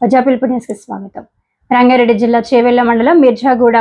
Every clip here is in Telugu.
ప్రజాపిలుపు న్యూస్కి స్వాగతం. రంగారెడ్డి జిల్లా చేవెళ్ళ మండలం మిర్జాగూడ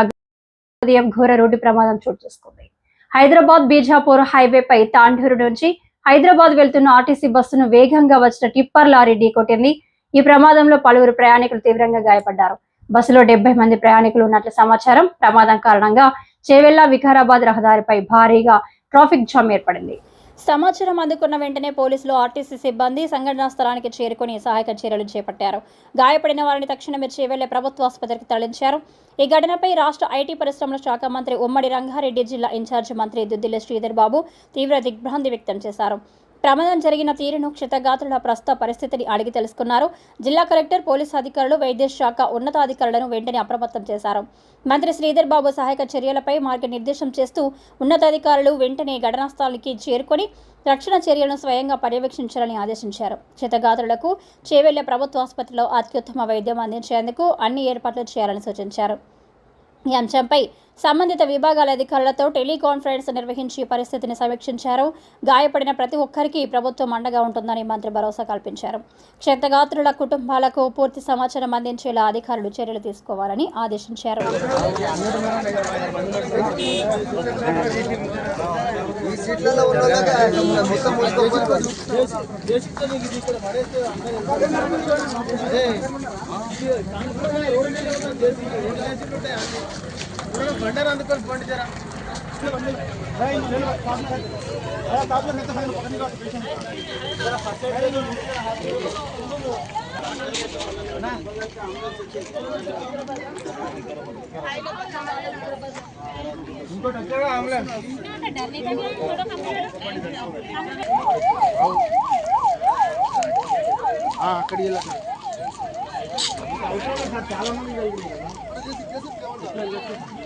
ఉదయం ఘోర రోడ్డు ప్రమాదం చోటు చేసుకుంది. హైదరాబాద్ బీజాపూర్ హైవేపై తాండూరు నుంచి హైదరాబాద్ వెళ్తున్న ఆర్టీసీ బస్సును వేగంగా వచ్చిన టిప్పర్ లారీ ఢీకొట్టింది ఈ ప్రమాదంలో పలువురు ప్రయాణికులు తీవ్రంగా గాయపడ్డారు. బస్సులో డెబ్బై మంది ప్రయాణికులు ఉన్నట్లు సమాచారం. ప్రమాదం కారణంగా చేవెళ్ళ వికారాబాద్ రహదారిపై భారీగా ట్రాఫిక్ జామ్ ఏర్పడింది. సమాచారం అందుకున్న వెంటనే పోలీసులు ఆర్టీసీ సిబ్బంది సంఘటనా స్థలానికి చేరుకుని సహాయక చర్యలు చేపట్టారు. గాయపడిన వారిని తక్షణమే చేవెళ్ళే ప్రభుత్వ ఆసుపత్రికి తరలించారు. ఈ ఘటనపై రాష్ట్ర ఐటీ పరిశ్రమల శాఖ మంత్రి ఉమ్మడి రంగారెడ్డి జిల్లా ఇన్ఛార్జి మంత్రి దుద్దిల్ల శ్రీధర్ బాబు తీవ్ర దిగ్భ్రాంతి వ్యక్తం చేశారు. ప్రమాదం జరిగిన తీరును క్షతగాత్రుల ప్రస్తుత పరిస్థితిని అడిగి తెలుసుకున్నారు. జిల్లా కలెక్టర్ పోలీసు అధికారులు వైద్య శాఖ ఉన్నతాధికారులను వెంటనే అప్రమత్తం చేశారు. మంత్రి శ్రీధర్ బాబు సహాయక చర్యలపై మార్గనిర్దేశం చేస్తూ ఉన్నతాధికారులు వెంటనే ఘటనా స్థలానికి చేరుకొని రక్షణ చర్యలను స్వయంగా పర్యవేక్షించాలని ఆదేశించారు. క్షతగాత్రులకు చేవెళ్ళ ప్రభుత్వ ఆసుపత్రిలో అత్యుత్తమ వైద్యం అందించేందుకు అన్ని ఏర్పాట్లు చేయాలని సూచించారు. ఈ అంశంపై సంబంధిత విభాగాల అధికారులతో టెలికాన్ఫరెన్స్ నిర్వహించి పరిస్థితిని సమీక్షించారు. గాయపడిన ప్రతి ఒక్కరికి ప్రభుత్వం అండగా ఉంటుందని మంత్రి భరోసా కల్పించారు. క్షతగాత్రుల కుటుంబాలకు పూర్తి సమాచారం అందించేలా అధికారులు చర్యలు తీసుకోవాలని ఆదేశించారు. ఈ సీట్లలో ఉన్నదాకా మొత్తం మూసుకోవాలి బండారు అందుకొని పండి జరా ఇంకోటి వచ్చాగా అంబులెన్స్ అక్కడ ఇలా చాలా మంది నేను ఎట్లా కొట్టానమ్మా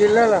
జిల్లాలో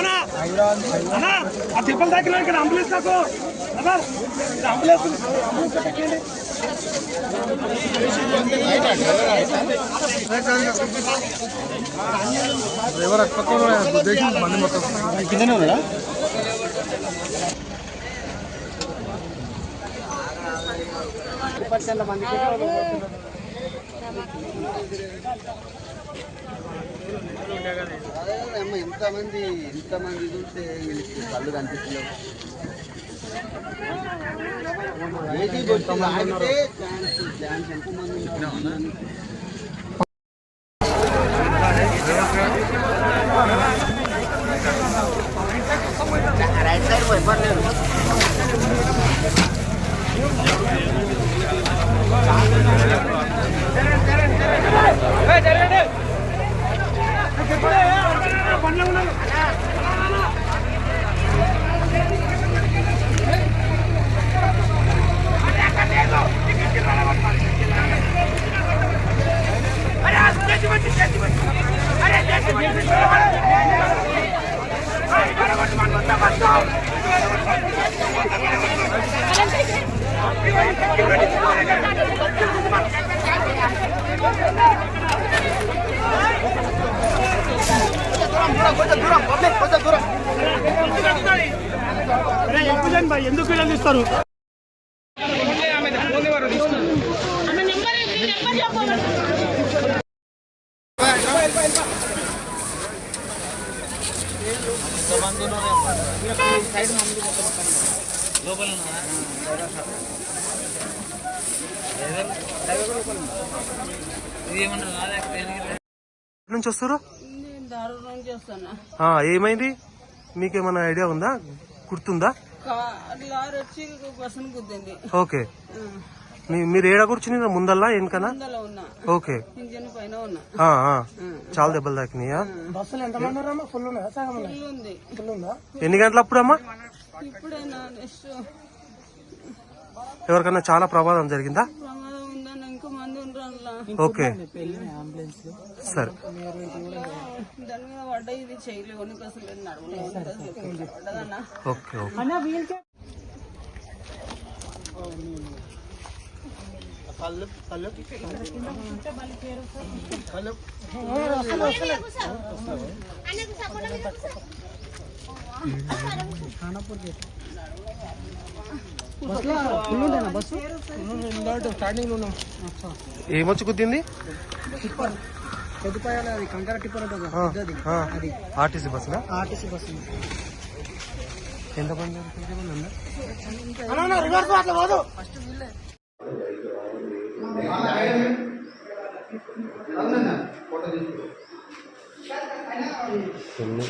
అవునా ఆ తిప్పల దగ్గర ఇక్కడ అంబులెన్స్ నాకు. అంబులెన్స్ అంబులెన్స్ పెట్టండి. పక్కన దేశం మొత్తం కిందనే ఉన్నాడా? అమ్మ ఎంతమంది ఎంతమంది చూస్తే వీళ్ళకి కళ్ళు కనిపిస్తలేవు. ఏది ఆగితే ఛాన్స్ ఛాన్స్ ఎంతమంది దూరం పబ్లిక్ కొంచెం దూరం. అరే ఎక్కువ భాయ్? ఎందుకు వీళ్ళని తీస్తారు నుంచి వస్తారు ఏమైంది? మీకేమైనా ఐడియా ఉందా? గుర్తుందా? ఓకే. మీ- మీరు ఏడ కూర్చుని ముందల్లా వెనకనా? ఓకే. ఇంజన్ పైన ఉన్నా. ఆ, ఆ. చాలా దెబ్బలు తాకినాయా? ఎన్ని గంటల నెక్స్ట్ ఎవరికన్నా చాలా ప్రమాదం జరిగిందా? నడవలేదు పడ్డదన్నా ఓకే ఓకే కళ్ళు కళ్ళు కళ్ళు ఏమొచ్చి ఆ. ఆర్టీసీ బస్సునా? ఆర్టీసీ ఉందా? రివర్స్ అట్లా పోదు. ఎన్ని?